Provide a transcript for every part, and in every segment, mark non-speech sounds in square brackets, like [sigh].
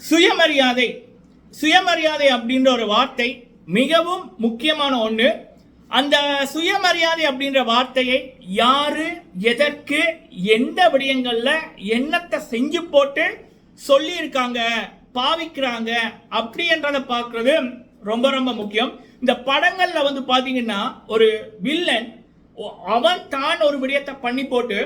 சுயமரியாதை. சுயமரியாதை அப்படின்ற ஒரு வார்த்தை மிகவும் முக்கியமான ஒன்று அந்த சுயமரியாதை அப்படின்ற வார்த்தையை யாரு எதற்கு எந்த விடயங்கள்ல என்னத்தை செஞ்சு போட்டு சொல்லியிருக்காங்க பாவிக்கிறாங்க அப்படின்றத பார்க்கறது ரொம்ப ரொம்ப முக்கியம். இந்த படங்கள்ல வந்து பாத்தீங்கன்னா ஒரு வில்லன் அவன் தான் ஒரு விடயத்தை பண்ணி போட்டு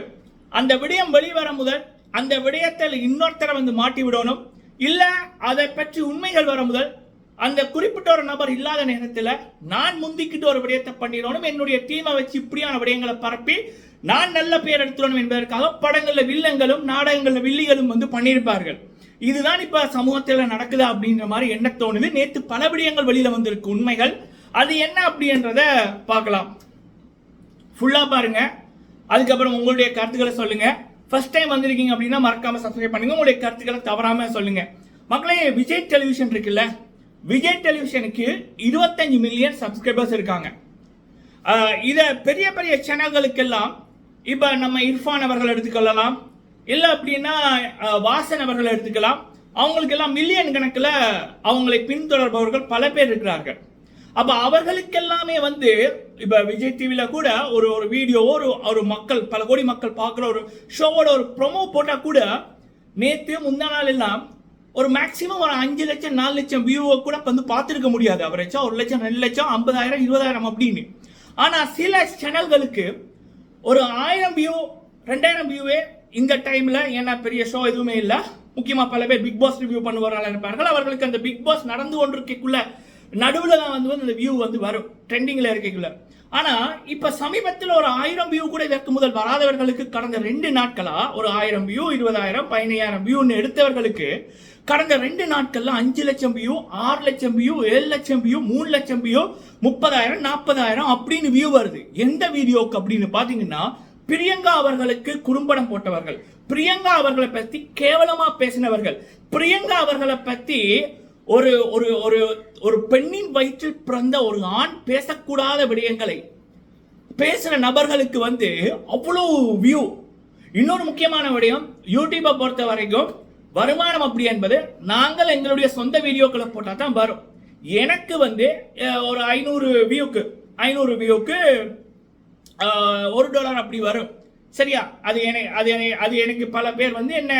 அந்த விடயம் வெளிவர முதல் அந்த விடயத்தில் இன்னொருத்தரை வந்து மாட்டி விடணும். இல்லை அதை பற்றி உண்மைகள் வர முதல். அந்த குறிப்பிட்ட ஒரு நபர் இல்லாத நேரத்தில் நான் முந்திக்கிட்டு ஒரு விடயத்தை பண்ணிடணும் என்னுடைய டீமை வச்சு இப்படியான விடயங்களை பரப்பி நான் நல்ல பேர் எடுத்துடணும் என்பதற்காக படங்களில் வில்லங்களும் நாடகங்களில் வில்லிகளும் வந்து பண்ணியிருப்பார்கள். இதுதான் இப்போ சமூகத்தில் நடக்குதா அப்படின்ற மாதிரி என்ன தோணுது. நேற்று பல விடயங்கள் வெளியில் வந்திருக்கு உண்மைகள். அது என்ன அப்படின்றத பார்க்கலாம். ஃபுல்லாக பாருங்க. அதுக்கப்புறம் உங்களுடைய கருத்துக்களை சொல்லுங்கள் ஃபர்ஸ்ட் டைம் வந்திருக்கீங்க அப்படின்னா மறக்காம சப்ஸ்கிரைப் பண்ணுங்க. உங்களுடைய கருத்துக்களை தவறாம சொல்லுங்க. மக்களே விஜய் டெலிவிஷன் இருக்குல்ல? விஜய் டெலிவிஷனுக்கு இருபத்தஞ்சு மில்லியன் சப்ஸ்கிரைபர்ஸ் இருக்காங்க. இதை பெரிய பெரிய சேனல்களுக்கெல்லாம் இப்போ நம்ம இர்ஃபான் அவர்கள் எடுத்துக்கொள்ளலாம். இல்லை அப்படின்னா வாசன் அவர்கள் எடுத்துக்கலாம். அவங்களுக்கெல்லாம் மில்லியன் கணக்கில் அவங்களை பின்தொடர்பவர்கள் பல பேர் இருக்கிறார்கள். அப்ப அவர்களுக்கெல்லாமே வந்து இப்ப விஜய் டிவில கூட ஒரு ஒரு வீடியோ ஒரு ஒரு மக்கள் பல கோடி மக்கள் பார்க்குற ஒரு ஷோவோட ஒரு ப்ரொமோ போட்டால் கூட நேற்று முந்தா நாள் எல்லாம் ஒரு மேக்ஸிமம் ஒரு அஞ்சு லட்சம் நாலு லட்சம் வியூவை கூட வந்து பார்த்துருக்க முடியாது. அவரேச்சா ஒரு லட்சம் ரெண்டு லட்சம் ஐம்பதாயிரம் இருபதாயிரம் அப்படின்னு. ஆனால் சில சேனல்களுக்கு ஒரு ஆயிரம் வியூ ரெண்டாயிரம் வியூவே இந்த டைமில் ஏன்னா பெரிய ஷோ எதுவுமே இல்லை. முக்கியமாக பல பேர் பிக் பாஸ் ரிவ்யூ பண்ணுவார்கள் இருப்பார்கள். அவர்களுக்கு அந்த பிக் பாஸ் நடந்து கொண்டிருக்கக்குள்ள நடுவில் தான் வந்து அந்த வியூ வந்து வரும். ட்ரெண்டிங்கில் இருக்கக்குள்ள. ஆனால் இப்போ சமீபத்தில் ஒரு ஆயிரம் வியூ கூட இதற்கு முதல் வராதவர்களுக்கு கடந்த ரெண்டு நாட்களாக ஒரு ஆயிரம் வியூ இருபதாயிரம் பதினையாயிரம் வியூன்னு எடுத்தவர்களுக்கு கடந்த ரெண்டு நாட்களில் அஞ்சு லட்சம் வியூ ஆறு லட்சம் வியூ ஏழு லட்சம் வியூ மூணு லட்சம் வியூ முப்பதாயிரம் நாற்பதாயிரம் அப்படின்னு வியூ வருது. எந்த வீடியோக்கு அப்படின்னு பார்த்தீங்கன்னா பிரியங்கா அவர்களுக்கு குறும்படம் போட்டவர்கள். பிரியங்கா அவர்களை பற்றி கேவலமாக பேசினவர்கள். பிரியங்கா அவர்களை பற்றி ஒரு ஒரு ஒரு ஒரு பெண்ணின் வயிற்றில் பிறந்த ஒரு ஆண் பேசக்கூடாத விடயங்களை பேசுகிற நபர்களுக்கு வந்து அவ்வளோ வியூ இன்னொரு முக்கியமான விடயம் யூடியூப்பை பொறுத்த வரைக்கும் வருமானம் அப்படி என்பது நாங்கள் எங்களுடைய சொந்த வீடியோக்களை போட்டால் தான் வரும். எனக்கு வந்து ஒரு ஐநூறு வியூக்கு ஐநூறு வியூக்கு ஒரு டாலர் அப்படி வரும். சரியா? அது என அது என- அது எனக்கு பல பேர் வந்து என்ன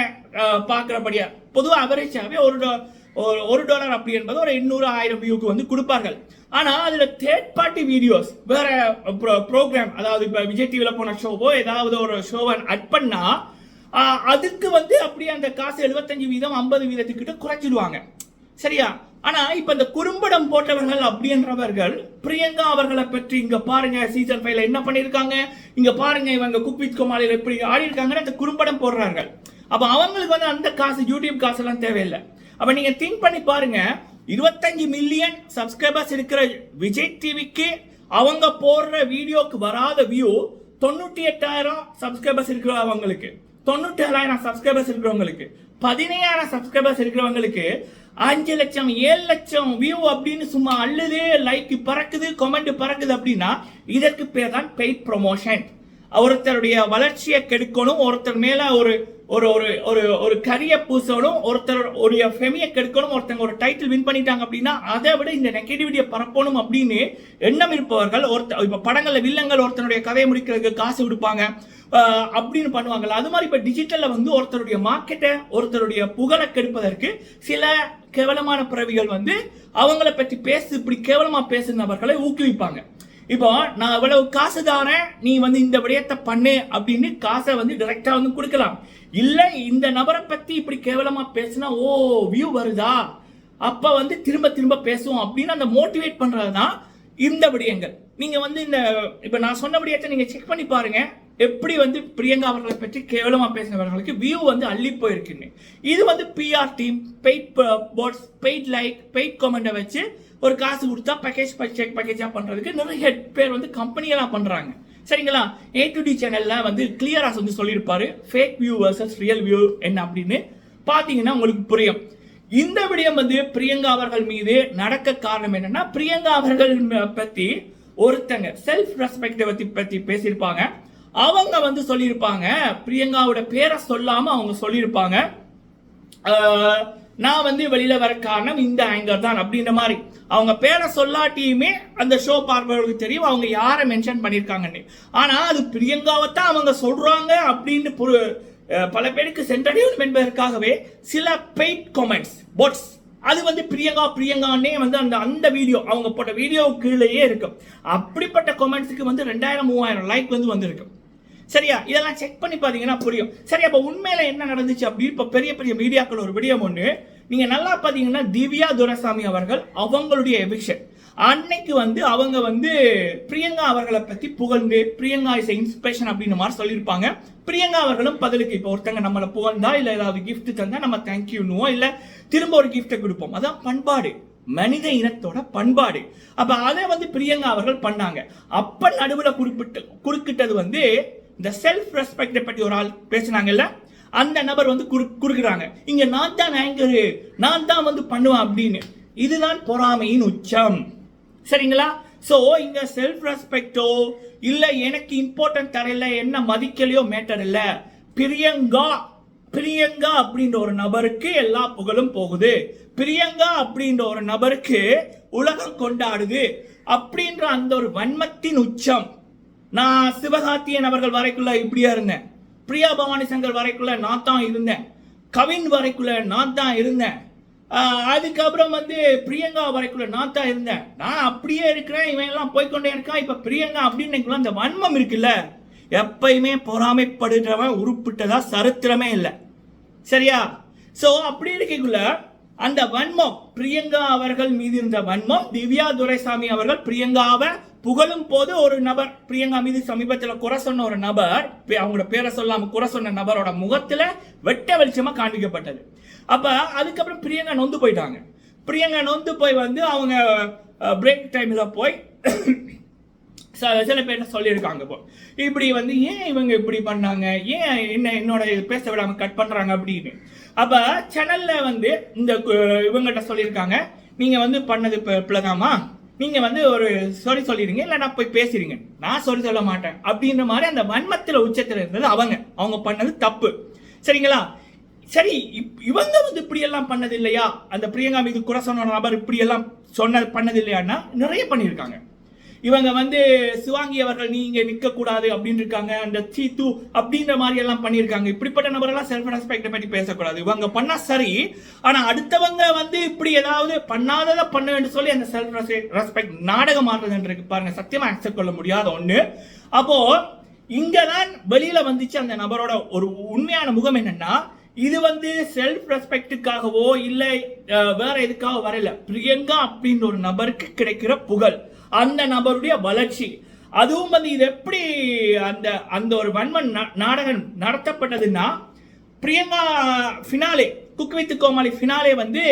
பார்க்குறபடியா. பொதுவாக அவரேஜாகவே ஒரு டா- ஒரு- ஒரு டாலர் அப்படி என்பது ஒரு எண்ணூறு ஆயிரம் வியூக்கு வந்து கொடுப்பார்கள். ஆனால் அதில் தேர்ட் பார்ட்டி வீடியோஸ் வேற ப்ரோக்ராம் அதாவது இப்போ விஜய் டிவியில் போன ஷோவோ ஏதாவது ஒரு ஷோவை அட் பண்ணா அதுக்கு வந்து அப்படியே அந்த காசு எழுபத்தஞ்சு வீதம் ஐம்பது வீதத்துக்கிட்ட குறைச்சிடுவாங்க. சரியா? ஆனா இப்ப இந்த குறும்படம் போட்டவர்கள் அப்படின்றவர்கள் பிரியங்கா அவர்களை பற்றி இங்க பாருங்க சீசன் ஃபைவ்ல என்ன பண்ணிருக்காங்க? இங்க பாருங்க இவங்க குக்வித் குமாரில் எப்படி ஆடி இருக்காங்கன்னு அந்த குறும்படம் போடுறாங்க அப்ப அவங்களுக்கு வந்து அந்த காசு யூடியூப் காசு எல்லாம் தேவையில்லை. அப்போ நீங்கள் திங்க் பண்ணி பாருங்க. இருபத்தஞ்சு மில்லியன் சப்ஸ்கிரைபர்ஸ் இருக்கிற விஜய் டிவிக்கு அவங்க போடுற வீடியோக்கு வராத வியூ தொண்ணூற்றி எட்டாயிரம் சப்ஸ்கிரைபர்ஸ் இருக்கிற அவங்களுக்கு. ஏழாயிரம் சப்ஸ்கிரைபர்ஸ் இருக்கிறவங்களுக்கு. பதினையாயிரம் சப்ஸ்கிரைபர்ஸ் இருக்கிறவங்களுக்கு அஞ்சு லட்சம் ஏழு லட்சம் வியூ அப்படின்னு சும்மா அள்ளுது லைக் பறக்குது கமெண்ட் பறக்குது அப்படின்னா இதற்கு பேர் தான் பெய்ட் ப்ரொமோஷன் ஒருத்தருடைய வளர்ச்சியை கெடுக்கணும் ஒருத்தர் மேல ஒரு ஒரு ஒரு ஒரு ஒரு கரிய பூசணும் ஒருத்தர் ஒரு ஃபெமியை கெடுக்கணும் ஒருத்தங்க ஒரு டைட்டில் வின் பண்ணிட்டாங்க அப்படின்னா அதை விட இந்த நெகட்டிவிட்டியை பரப்பணும் அப்படின்னு எண்ணம் இருப்பவர்கள் ஒருத்தர் இப்போ படங்களில் வில்லங்கள் ஒருத்தனுடைய கதையை முடிக்கிறதுக்கு காசு கொடுப்பாங்க அப்படின்னு பண்ணுவாங்கல்ல. அது மாதிரி இப்போ டிஜிட்டலில் வந்து ஒருத்தருடைய மார்க்கெட்டை ஒருத்தருடைய புகழை கெடுப்பதற்கு சில கேவலமான பிறவிகள் வந்து அவங்கள பற்றி பேசு இப்படி கேவலமாக பேசுனவர்களை ஊக்குவிப்பாங்க. இப்போ நான் இவ்வளவு காசு தாரேன் நீ வந்து இந்த விடயத்தை பண்ணு அப்படின்னு காசை வந்து டைரெக்டாக வந்து கொடுக்கலாம். இல்லை இந்த நபரை பற்றி இப்படி கேவலமாக பேசினா ஓ வியூ வருதா? அப்போ வந்து திரும்ப திரும்ப பேசுவோம் அப்படின்னு அந்த மோட்டிவேட் பண்ணுறது தான் இந்த விடயங்கள். நீங்கள் வந்து இந்த இப்போ நான் சொன்ன விடயத்தை நீங்கள் செக் பண்ணி பாருங்கள் எப்படி வந்து பிரியங்கா அவர்களை பற்றி கேவலமாக பேசினவர்களுக்கு வியூ வந்து அள்ளி போயிருக்குன்னு. இது வந்து PR team paid bots paid like paid கமெண்ட்டை வச்சு ஒரு காசு கொடுத்தா பேக்கேஜ் செக் பேக்கேஜாக பண்ணுறதுக்கு நிறைய பேர் வந்து கம்பெனியெல்லாம் பண்ணுறாங்க சரிங்களா? ஏ டு டி சேனலில் வந்து கிளியராக வந்து சொல்லியிருப்பாரு. Fake view versus real view என்ன அப்படின்னு. பார்த்தீங்கன்னா உங்களுக்கு புரியும். இந்த விடயம் வந்து பிரியங்கா அவர்கள் மீது நடக்க காரணம் என்னன்னா பிரியங்கா அவர்கள் பற்றி ஒருத்தங்க செல்ஃப் ரெஸ்பெக்டை பற்றி பற்றி பேசியிருப்பாங்க. அவங்க வந்து சொல்லியிருப்பாங்க பிரியங்காவோட பேரை சொல்லாமல் அவங்க சொல்லியிருப்பாங்க. நான் வந்து வெளியில வர காரணம் இந்த ஆங்கர் தான் அப்படின்ற மாதிரி. அவங்க பேரை சொல்லாட்டியுமே அந்த ஷோ பார்ப்பவர்களுக்கு தெரியும் அவங்க யாரை மென்ஷன் பண்ணியிருக்காங்கன்னு. ஆனா அது பிரியங்காவை தான் அவங்க சொல்றாங்க அப்படின்னு பல பேருக்கு சென்றடையும் என்பதற்காகவே சில பெய்ட் கமெண்ட்ஸ் போட்ஸ் அது வந்து பிரியங்கா பிரியங்கானே வந்து அந்த அந்த வீடியோ அவங்க போட்ட வீடியோ கீழேயே இருக்கும் அப்படிப்பட்ட கமெண்ட்ஸுக்கு வந்து ரெண்டாயிரம் மூவாயிரம் லைக் வந்து வந்திருக்கு. சரியா? இதெல்லாம் செக் பண்ணி பார்த்தீங்கன்னா புரியும். சரி அப்போ உண்மையில் என்ன நடந்துச்சு அப்படி? இப்போ பெரிய பெரிய மீடியாக்கள் ஒரு வீடியோ ஒன்று நீங்கள் நல்லா பார்த்தீங்கன்னா திவ்யா துரசாமி அவர்கள் அவங்களுடைய எவிக்ஷன் அன்னைக்கு வந்து அவங்க வந்து பிரியங்கா அவர்களை பற்றி புகழ்ந்து பிரியங்கா இஸ் இன்ஸ்பிரேஷன் அப்படின்னு மாதிரி சொல்லியிருப்பாங்க. பிரியங்கா அவர்களும் பதிலுக்கு இப்போ ஒருத்தங்க நம்மளை புகழ்ந்தா இல்லை ஏதாவது கிஃப்ட் தந்தா நம்ம தேங்க்யூன்னுவோம் இல்லை திரும்ப ஒரு கிஃப்ட்டை கொடுப்போம். அதான் பண்பாடு. மனித இனத்தோட பண்பாடு. அப்ப அதை வந்து பிரியங்கா அவர்கள் பண்ணாங்க. அப்ப நடுவில் குறிப்பிட்டு குறுக்கிட்டது வந்து இந்த செல்ஃப் ரெஸ்பெக்டை பற்றி ஒரு ஆள் பேசினாங்கல்ல அந்த நபர் வந்து குறு குறுக்குறாங்க இங்கே நான் தான் ஆங்கரு நான் தான் வந்து பண்ணுவேன் அப்படின்னு. இதுதான் பொறாமையின் உச்சம். சரிங்களா? ஸோ இங்கே செல்ஃப் ரெஸ்பெக்டோ இல்லை எனக்கு இம்பார்ட்டன்ட் தரையில் என்ன மதிக்கலையோ மேட்டர் இல்லை. பிரியங்கா பிரியங்கா அப்படின்ற ஒரு நபருக்கு எல்லா புகழும் போகுது. பிரியங்கா அப்படின்ற ஒரு நபருக்கு உலகம் கொண்டாடுது. அப்படின்ற அந்த ஒரு வன்மத்தின் உச்சம். நான் சிவகார்த்தியன் அவர்கள் வரைக்குள்ள இப்படியா இருந்தேன். பிரியா பவானி சங்கர் வரைக்குள்ள நான் தான் இருந்தேன். கவின் வரைக்குள்ள நான் தான் இருந்தேன். அதுக்கப்புறம் வந்து பிரியங்கா வரைக்குள்ள நான் தான் இருந்தேன். நான் அப்படியே இருக்கிறேன் இவன் எல்லாம் போய்க்கொண்டே இருக்கான். இப்போ பிரியங்கா அப்படின்னு அந்த வன்மம் இருக்குல்ல? எப்பயுமே பொறாமைப்படுறவன் உருப்பிட்டதா சரித்திரமே இல்லை. சரியா? ஸோ அப்படி இருக்கக்குள்ள அந்த வன்மம் பிரியங்கா அவர்கள் மீது இருந்த வன்மம் திவ்யா துரைசாமி அவர்கள் பிரியங்காவை புகழும் போது ஒரு நபர் பிரியங்கா மீது சமீபத்தில் குறை சொன்ன ஒரு நபர் பே- அவங்களோட பேரை சொல்லாம குறை சொன்ன நபரோட முகத்துல வெட்ட வெளிச்சமா காண்பிக்கப்பட்டது. அப்ப அதுக்கப்புறம் பிரியங்கா நொந்து போயிட்டாங்க. பிரியங்கா நொந்து போய் வந்து அவங்க பிரேக் டைம்ல போய் [clears throat] ச- சில பேர் சொல்லியிருக்காங்க இப்போ இப்படி வந்து ஏன் இவங்க இப்படி பண்ணாங்க? ஏன் என்ன என்னோட பேச விடாம கட் பண்றாங்க அப்படின்னு. அப்ப சேனல்ல வந்து இந்த இவங்ககிட்ட சொல்லியிருக்காங்க. நீங்க வந்து பண்ணது ப- நீங்கள் நீங்க வந்து ஒரு சாரி சொல்லிடுங்க இல்லைன்னா நான் போய் பேசிடுங்க. நான் சாரி சொல்ல மாட்டேன். அப்படின்ற மாதிரி அந்த வன்மத்தில் உச்சத்தில் இருந்தது அவங்க. அவங்க பண்ணது தப்பு. சரிங்களா? சரி இப்- இவங்க வந்து இப்படி எல்லாம் பண்ணது இல்லையா? அந்த பிரியங்கா மீது குறை சொன்ன நபர் இப்படி எல்லாம் சொன்ன பண்ணது இல்லையான்னா நிறைய பண்ணியிருக்காங்க. இவங்க வந்து சிவாங்கி அவர்கள் நீங்க நிக்க கூடாது அப்படின்னு இருக்காங்க அந்த சீத்து அப்படின்ற மாதிரி எல்லாம் பண்ணியிருக்காங்க. இப்படிப்பட்ட நபரெல்லாம் செல்ஃப் ரெஸ்பெக்ட் பற்றி பேசக்கூடாது. இவங்க பண்ணா சரி ஆனா அடுத்தவங்க வந்து இப்படி ஏதாவது பண்ணாததை பண்ண சொல்லி அந்த செல்ஃப் ரெஸ்பெக்ட் நாடகம் ஆடுறதுன்றது பாருங்க சத்தியமா அக்செப்ட் கொள்ள முடியாத ஒண்ணு. அப்போ இங்கதான் வெளியில வந்துச்சு அந்த நபரோட ஒரு உண்மையான முகம் என்னன்னா இது வந்து செல்ஃப் ரெஸ்பெக்டுக்காகவோ இல்லை வேற எதுக்காக வரல. பிரியங்கா அப்படின்ற ஒரு நபருக்கு கிடைக்கிற புகழ். அந்த நபருடைய வளர்ச்சி. அதுவும் வந்து இது எப்படி அந்த அந்த ஒரு வன்மன் நாடகம் நடத்தப்பட்டதுன்னா Priyanka finale cook with Comali finale வந்து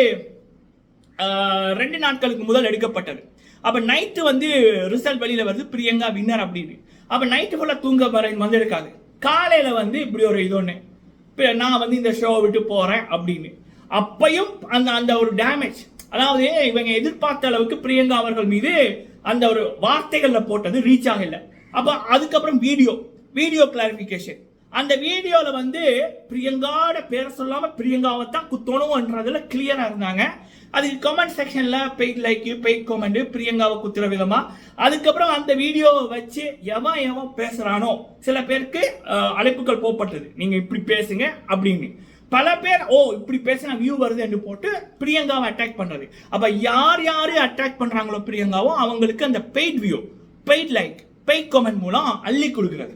ரெண்டு நாட்களுக்கு முதல் எடுக்கப்பட்டது. அப்போ நைட்டு வந்து ரிசல்ட் வெளியில் வருது பிரியங்கா வின்னர் அப்படின்னு. அப்போ நைட்டு ஃபுல்லாக தூங்க வர வந்திருக்காது. காலையில் வந்து இப்படி ஒரு இது ஒன்று நான் வந்து இந்த ஷோவை விட்டு போகிறேன் அப்படின்னு. அப்பையும் அந்த அந்த ஒரு டேமேஜ் அதாவது இவங்க எதிர்பார்த்த அளவுக்கு பிரியங்கா அவர்கள் மீது அந்த ஒரு வார்த்தைகளில் போட்டது ரீச் ஆகல அப்போ அதுக்கப்புறம் வீடியோ வீடியோ கிளாரிஃபிகேஷன் அந்த வீடியோவில் வந்து பிரியங்காட பேரை சொல்லாமல் பிரியங்காவை தான் குத்தணும்ன்றதுல கிளியராக இருந்தாங்க. அதுக்கு கமெண்ட் செக்ஷனில் பெய்ட் லைக் பெய்ட் கமெண்ட் பிரியங்காவை குத்துற விதமாக அதுக்கப்புறம் அந்த வீடியோவை வச்சு எவன் எவன் பேசுகிறானோ சில பேருக்கு அழைப்புகள் போகப்பட்டது. நீங்கள் இப்படி பேசுங்க அப்படின்னு. பல பேர் ஓ இப்படி பேசினா வியூ வருதுன்னு போட்டு பிரியங்காவை அட்டாக் பண்ணுறது அப்போ யார் யார் அட்டாக் பண்ணுறாங்களோ பிரியங்காவோ அவங்களுக்கு அந்த paid view paid like paid comment மூலம் அள்ளி கொடுக்கிறது.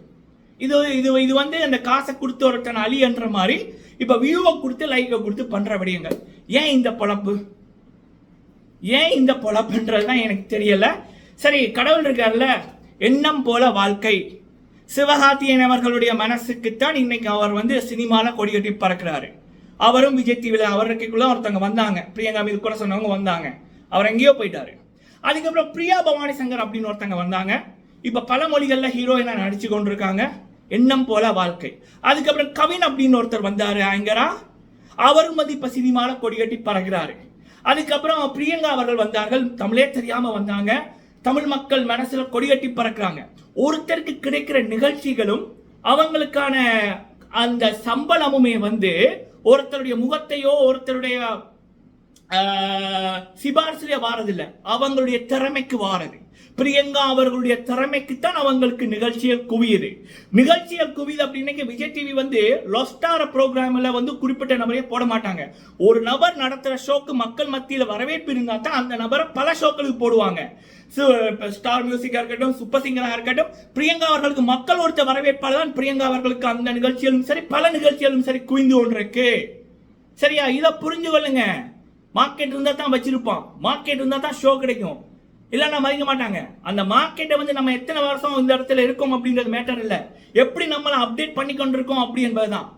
இது இது இது வந்து அந்த காசை கொடுத்து ஒருத்தன் அழியன்ற மாதிரி இப்போ வியூவை கொடுத்து லைக்கை கொடுத்து பண்ணுற விடயங்கள். ஏன் இந்த பொழப்பு? ஏன் இந்த பொழப்புன்றது தான் எனக்கு தெரியலை. சரி கடவுள் இருக்கார்ல எண்ணம் போல வாழ்க்கை. சிவகார்த்தியன் அவர்களுடைய மனசுக்குத்தான் இன்னைக்கு அவர் வந்து சினிமாவில் கொடி கட்டி பறக்கிறாரு. அவரும் விஜய் டிவியில் அவருக்குள்ள ஒருத்தவங்க வந்தாங்க. பிரியங்கா மீது கூட சொன்னவங்க வந்தாங்க. அவர் எங்கேயோ போயிட்டாரு. அதுக்கப்புறம் பிரியா பவானி சங்கர் அப்படின்னு ஒருத்தங்க வந்தாங்க. இப்போ பல மொழிகளில் ஹீரோயினாக நடிச்சு கொண்டிருக்காங்க. எண்ணம் போல வாழ்க்கை. அதுக்கப்புறம் கவின் அப்படின்னு ஒருத்தர் வந்தார் ஆங்கரா அவரும் வந்து இப்போ சினிமாவில் கொடி கட்டி பறக்கிறாரு. அதுக்கப்புறம் பிரியங்கா அவர்கள் வந்தார்கள். தமிழே தெரியாமல் வந்தாங்க. தமிழ் மக்கள் மனசில் கொடி கட்டி ஒருத்தருக்கு கிடைக்கிற நிகழ்ச்சிகளும் அவங்களுக்கான அந்த சம்பளமுமே வந்து ஒருத்தருடைய முகத்தையோ ஒருத்தருடைய ஆஹ், சிபாரிசுல அவங்களுடைய திறமைக்கு வாரது. பிரியங்கா அவர்களுடைய திறமைக்குத்தான் அவங்களுக்கு நிகழ்ச்சியை குவியுது. நிகழ்ச்சியை குவியுது அப்படின்னு விஜய் டிவி வந்து லொஸ்டார ப்ரோக்ராமில் வந்து குறிப்பிட்ட நபரையே போட மாட்டாங்க. ஒரு நபர் நடத்துகிற ஷோக்கு மக்கள் மத்தியில் வரவேற்பு இருந்தால் தான் அந்த நபரை பல ஷோக்களுக்கு போடுவாங்க. ஸ்டார் மியூசிக்காக இருக்கட்டும் சூப்பர் சிங்கராக இருக்கட்டும் பிரியங்கா அவர்களுக்கு மக்கள் ஒருத்த வரவேற்பாளர் தான் பிரியங்கா அவர்களுக்கு அந்த நிகழ்ச்சிகளும் சரி பல நிகழ்ச்சிகளும் சரி குவிந்து கொண்டிருக்கு. சரியா? இதை புரிஞ்சு கொள்ளுங்க. மார்க்கெட் இருந்தால் தான் வச்சிருப்பான் மார்க்கெட் இருந்தால் தான் ஷோ கிடைக்கும். இல்லைன்னா மதிக்க மாட்டாங்க. அந்த மார்க்கெட்டை வந்து நம்ம எத்தனை வருஷம் இந்த இடத்துல இருக்கோம் அப்படின்றது மேட்டர் இல்லை. எப்படி நம்மளை அப்டேட் பண்ணி கொண்டிருக்கோம் அப்படி என்பதுதான்.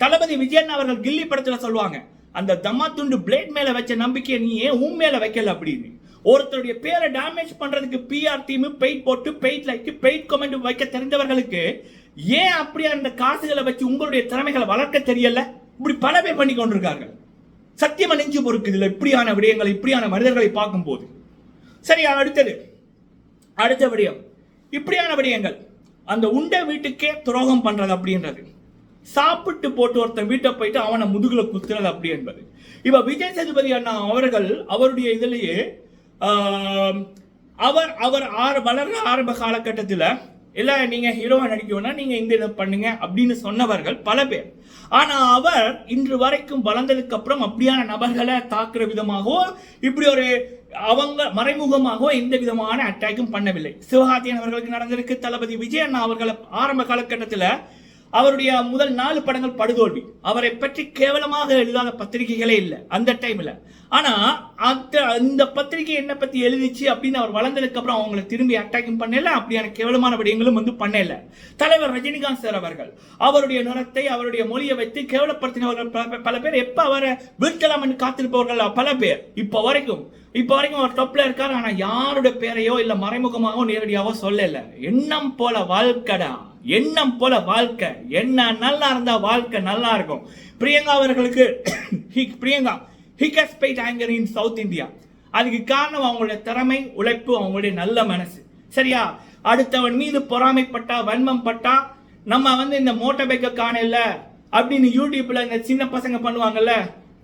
தளபதி விஜயன் அவர்கள் கில்லி படத்தில் சொல்லுவாங்க அந்த தம்மா துண்டு பிளேட் மேலே வச்ச நம்பிக்கையை நீ ஏன் உன் மேலே வைக்கல அப்படின்னு. ஒருத்தருடைய பேரை டேமேஜ் பண்ணுறதுக்கு பிஆர் டீமு பெயிட் போட்டு பெயிட் லைக் பெயிட் கமெண்ட் வைக்க தெரிந்தவர்களுக்கு ஏன் அப்படி அந்த காசுகளை வச்சு உங்களுடைய திறமைகளை வளர்க்க தெரியல? இப்படி பல பேர் பண்ணி கொண்டிருக்கார்கள் சத்தியமா நெஞ்சு பொறுக்குது இல்ல இப்படியான விடயங்களை இப்படியான மனிதர்களை பார்க்கும்போது. சரியா அடுத்தது. அடுத்த விடயம். இப்படியான விடயங்கள். அந்த உண்ட வீட்டுக்கே துரோகம் பண்றது அப்படின்றது சாப்பிட்டு போட்டு ஒருத்தன் வீட்டை போயிட்டு அவனை முதுகுல குத்துறது அப்படி என்பது. இப்ப விஜய் சேதுபதி அண்ணா அவர்கள் அவருடைய இதுலேயே அவர் அவர் ஆர வளர்ற ஆரம்ப காலகட்டத்தில் இல்லை நீங்கள் ஹீரோவை நடிக்கணும்னா நீங்கள் இந்த இதை பண்ணுங்க அப்படின்னு சொன்னவர்கள் பல பேர். ஆனால் அவர் இன்று வரைக்கும் வளர்ந்ததுக்கு அப்புறம் அப்படியான நபர்களை தாக்குற விதமாகவோ இப்படி ஒரு அவங்க மறைமுகமாகவோ எந்த விதமான அட்டாக்கும் பண்ணவில்லை. சிவகார்த்தியன் அவர்களுக்கு நடந்திருக்கு தளபதி விஜய் அண்ணா அவர்களை ஆரம்ப காலகட்டத்தில் அவருடைய முதல் நாலு படங்கள் படுதோல்வி. அவரை பற்றி கேவலமாக எழுதாத பத்திரிகைகளே இல்லை. அந்த டைம்ல ஆனால் அந்த அந்த பத்திரிகை என்னை பற்றி எழுதிச்சு அப்படின்னு அவர் வளர்ந்ததுக்கப்புறம் அவங்கள அவங்களை திரும்பி அட்டாக்கிங் பண்ணல அப்படியான கேவலமான விடயங்களும் வந்து பண்ணல. தலைவர் ரஜினிகாந்த் சார் அவர்கள் அவருடைய நிறத்தை அவருடைய மொழியை வைத்து கேவலப்படுத்தினவர்கள் பல- பல பேர். எப்போ அவரை என்று காத்திருப்பவர்கள் பல பேர். இப்போ வரைக்கும் இப்போ வரைக்கும் அவர் டப்பில் இருக்கார் ஆனால் யாருடைய பேரையோ இல்லை மறைமுகமாகவோ நேரடியாகவோ சொல்லலை. எண்ணம் போல வாழ்க்கடா எண்ணம் போல வாழ்க்கை. என்ன நல்லா இருந்தா வாழ்க்கை நல்லா இருக்கும். பிரியங்கா அவர்களுக்கு [coughs] Priyanka ஹிகஸ் paid anchor in South India அதுக்கு காரணம் அவங்களுடைய திறமை உழைப்பு அவங்களுடைய நல்ல மனசு. சரியா? அடுத்தவன் மீது பொறாமைப்பட்டா வன்மம் பட்டா நம்ம வந்து இந்த மோட்டார் பைக்கை காணல அப்படின்னு யூடியூப்ல இந்த சின்ன பசங்க பண்ணுவாங்கல்ல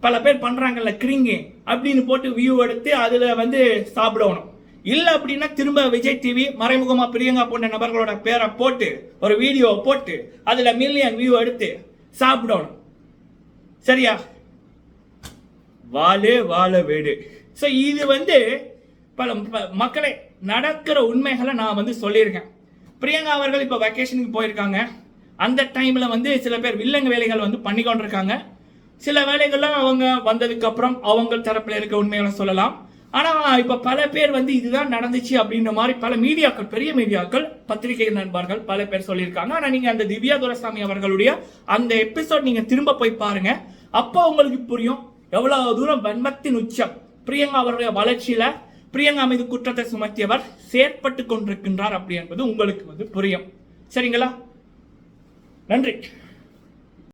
பல பேர் பண்றாங்கல்ல கிரிங்கி அப்படின்னு போட்டு வியூ எடுத்து அதுல வந்து சாப்பிடணும். இல்லை அப்படின்னா திரும்ப விஜய் டிவி மறைமுகமாக பிரியங்கா போன்ற நபர்களோட பேரை போட்டு ஒரு வீடியோ போட்டு அதில் மில்லியன் வியூ எடுத்து சாப்பிடணும். சரியா? வாழே வாழ வீடு. ஸோ இது வந்து பல மக்களை நடக்கிற உண்மைகளை நான் வந்து சொல்லியிருக்கேன். பிரியங்கா அவர்கள் இப்போ வெக்கேஷனுக்கு போயிருக்காங்க. அந்த டைமில் வந்து சில பேர் வில்லங்க வேலைகள் வந்து பண்ணி கொண்டிருக்காங்க. சில வேலைகள்லாம் அவங்க வந்ததுக்கப்புறம் அவங்க தரப்பில் இருக்க உண்மைகளை சொல்லலாம். ஆனால் இப்போ பல பேர் வந்து இதுதான் நடந்துச்சு அப்படின்ற மாதிரி பல மீடியாக்கள் பெரிய மீடியாக்கள் பத்திரிகை நண்பர்கள் பல பேர் சொல்லியிருக்காங்க. ஆனால் நீங்கள் அந்த திவ்யா துரசாமி அவர்களுடைய அந்த எபிசோட் நீங்கள் திரும்ப போய் பாருங்கள் அப்போ உங்களுக்கு புரியும். எவ்வளவு தூரம் வன்மத்தின் உச்சம்? பிரியங்கா அவருடைய வளர்ச்சியில பிரியங்கா மீது குற்றத்தை சுமத்தியவர் செயற்பட்டு கொண்டிருக்கின்றார் அப்படி என்பது உங்களுக்கு வந்து புரியும். சரிங்களா? நன்றி.